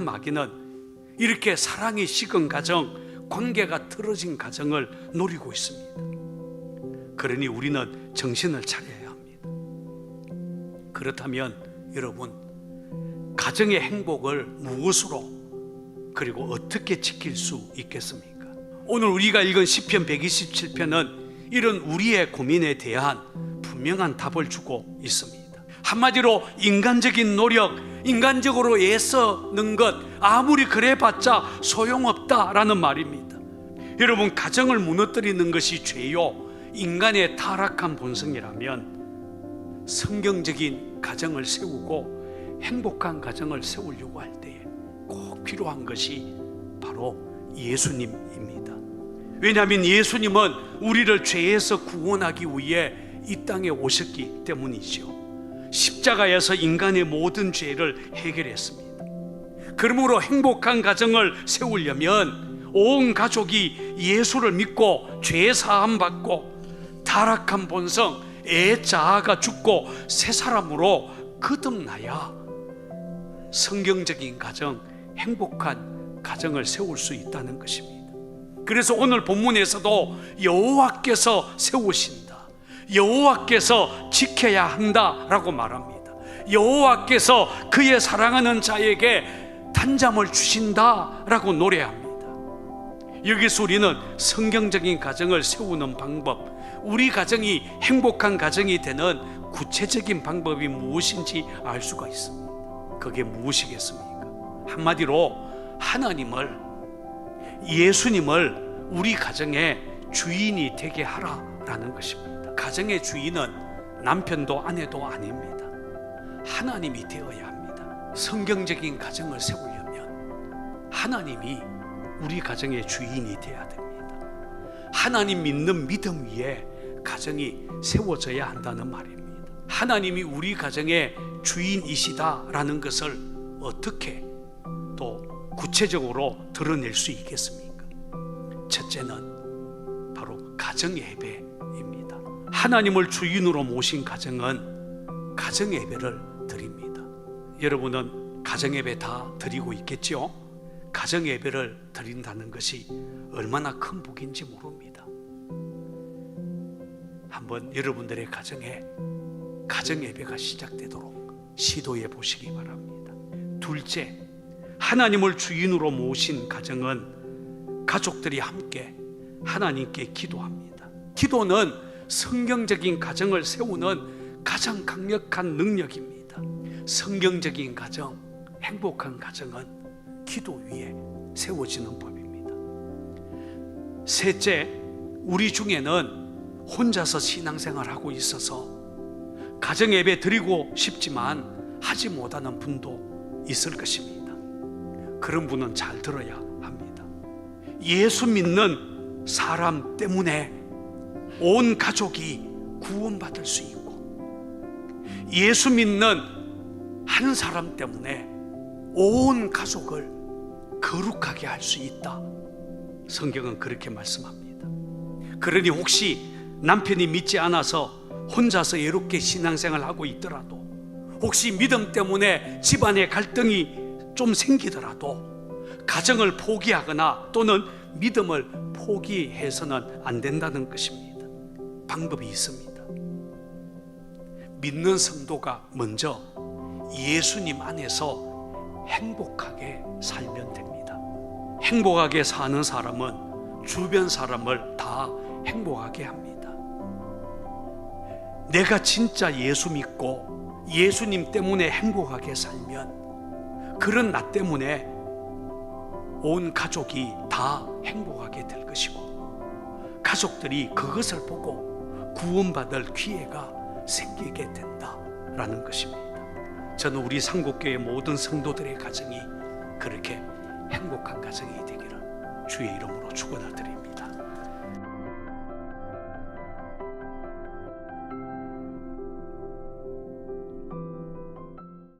악한 마귀는 이렇게 사랑이 식은 가정, 관계가 틀어진 가정을 노리고 있습니다. 그러니 우리는 정신을 차려야 합니다. 그렇다면 여러분, 가정의 행복을 무엇으로 그리고 어떻게 지킬 수 있겠습니까? 오늘 우리가 읽은 시편 127편은 이런 우리의 고민에 대한 분명한 답을 주고 있습니다. 한마디로 인간적인 노력, 인간적으로 애써는 것 아무리 그래봤자 소용없다라는 말입니다. 여러분 가정을 무너뜨리는 것이 죄요 인간의 타락한 본성이라면 성경적인 가정을 세우고 행복한 가정을 세우려고 할 때에 꼭 필요한 것이 바로 예수님입니다. 왜냐하면 예수님은 우리를 죄에서 구원하기 위해 이 땅에 오셨기 때문이죠. 십자가에서 인간의 모든 죄를 해결했습니다. 그러므로 행복한 가정을 세우려면 온 가족이 예수를 믿고 죄 사함 받고 타락한 본성 애 자아가 죽고 새 사람으로 거듭나야 성경적인 가정, 행복한 가정을 세울 수 있다는 것입니다. 그래서 오늘 본문에서도 여호와께서 세우신다. 여호와께서 지켜야 한다라고 말합니다. 여호와께서 그의 사랑하는 자에게 단잠을 주신다라고 노래합니다. 여기서 우리는 성경적인 가정을 세우는 방법, 우리 가정이 행복한 가정이 되는 구체적인 방법이 무엇인지 알 수가 있습니다. 그게 무엇이겠습니까? 한마디로 하나님을 예수님을 우리 가정의 주인이 되게 하라라는 것입니다. 가정의 주인은 남편도 아내도 아닙니다. 하나님이 되어야 합니다. 성경적인 가정을 세우려면 하나님이 우리 가정의 주인이 되어야 됩니다. 하나님 믿는 믿음 위에 가정이 세워져야 한다는 말입니다. 하나님이 우리 가정의 주인이시다라는 것을 어떻게 또 구체적으로 드러낼 수 있겠습니까? 첫째는 바로 가정 예배입니다. 하나님을 주인으로 모신 가정은 가정 예배를 드립니다. 여러분은 가정 예배 다 드리고 있겠죠? 가정 예배를 드린다는 것이 얼마나 큰 복인지 모릅니다. 한번 여러분들의 가정에 가정 예배가 시작되도록 시도해 보시기 바랍니다. 둘째, 하나님을 주인으로 모신 가정은 가족들이 함께 하나님께 기도합니다. 기도는 성경적인 가정을 세우는 가장 강력한 능력입니다. 성경적인 가정, 행복한 가정은 기도 위에 세워지는 법입니다. 셋째, 우리 중에는 혼자서 신앙생활하고 있어서 가정 예배 드리고 싶지만 하지 못하는 분도 있을 것입니다. 그런 분은 잘 들어야 합니다. 예수 믿는 사람 때문에 온 가족이 구원받을 수 있고 예수 믿는 한 사람 때문에 온 가족을 거룩하게 할 수 있다. 성경은 그렇게 말씀합니다. 그러니 혹시 남편이 믿지 않아서 혼자서 외롭게 신앙생활 하고 있더라도 혹시 믿음 때문에 집안에 갈등이 좀 생기더라도 가정을 포기하거나 또는 믿음을 포기해서는 안 된다는 것입니다. 방법이 있습니다. 믿는 성도가 먼저 예수님 안에서 행복하게 살면 됩니다. 행복하게 사는 사람은 주변 사람을 다 행복하게 합니다. 내가 진짜 예수 믿고 예수님 때문에 행복하게 살면 그런 나 때문에 온 가족이 다 행복하게 될 것이고 가족들이 그것을 보고 구원받을 기회가 생기게 된다라는 것입니다. 저는 우리 상국교회 모든 성도들의 가정이 그렇게 행복한 가정이 되기를 주의 이름으로 축원을 드립니다.